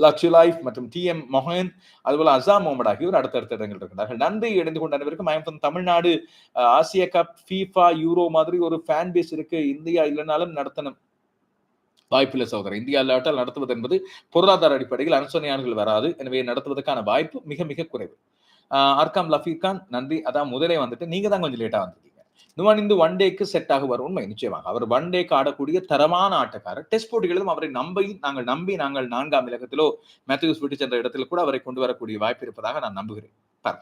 லக்ஷு லைஃப் மற்றும் டி எம் மொஹன் அதுபோல அசாம் முகமது ஆகியோர் அடுத்தடுத்த இடங்கள் இருக்கிறார்கள் நன்றி இணைந்து கொண்ட அனைவருக்கும். ஐஎம் தமிழ்நாடு ஆசிய கப் ஃபீஃபா யூரோ மாதிரி ஒரு ஃபேன் பேஸ் இருக்கு. இந்தியா இல்லைனாலும் நடத்தணும். வாய்ப்பில்லை சகோதரர். இந்தியா இல்லாட்டால் நடத்துவது என்பது பொருளாதார அடிப்படையில் அனுசரணையாளர்கள் வராது. எனவே நடத்துவதற்கான வாய்ப்பு மிக மிக குறைவு. அர்காம் லஃபீர் கான் நன்றி. அதான் முதலே வந்துட்டு நீங்க தான் கொஞ்சம் லேட்டா வந்திருக்கீங்க நுவான் ஒன் டேக்கு செட் ஆகுவார் உண்மை நிச்சயமாக. அவர் ஒன் டேக்கு ஆடக்கூடிய தரமான ஆட்டக்காரர். டெஸ்ட் போட்டிகளிலும் அவரை நம்பி நாங்கள் நம்பி நாங்கள் நான்காம் இலக்கத்திலோ மேத்யூஸ் விட்டு சென்ற இடத்தில் கூட அவரை கொண்டு வரக்கூடிய வாய்ப்பு இருப்பதாக நான் நம்புகிறேன். பார்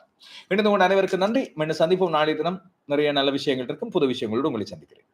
இணைந்து கொண்ட அனைவருக்கு நன்றி. மீண்டும் சந்திப்போம் நாளைய தினம். நிறைய நல்ல விஷயங்கள் இருக்கும். புது விஷயங்களோடு உங்களை சந்திக்கிறேன்.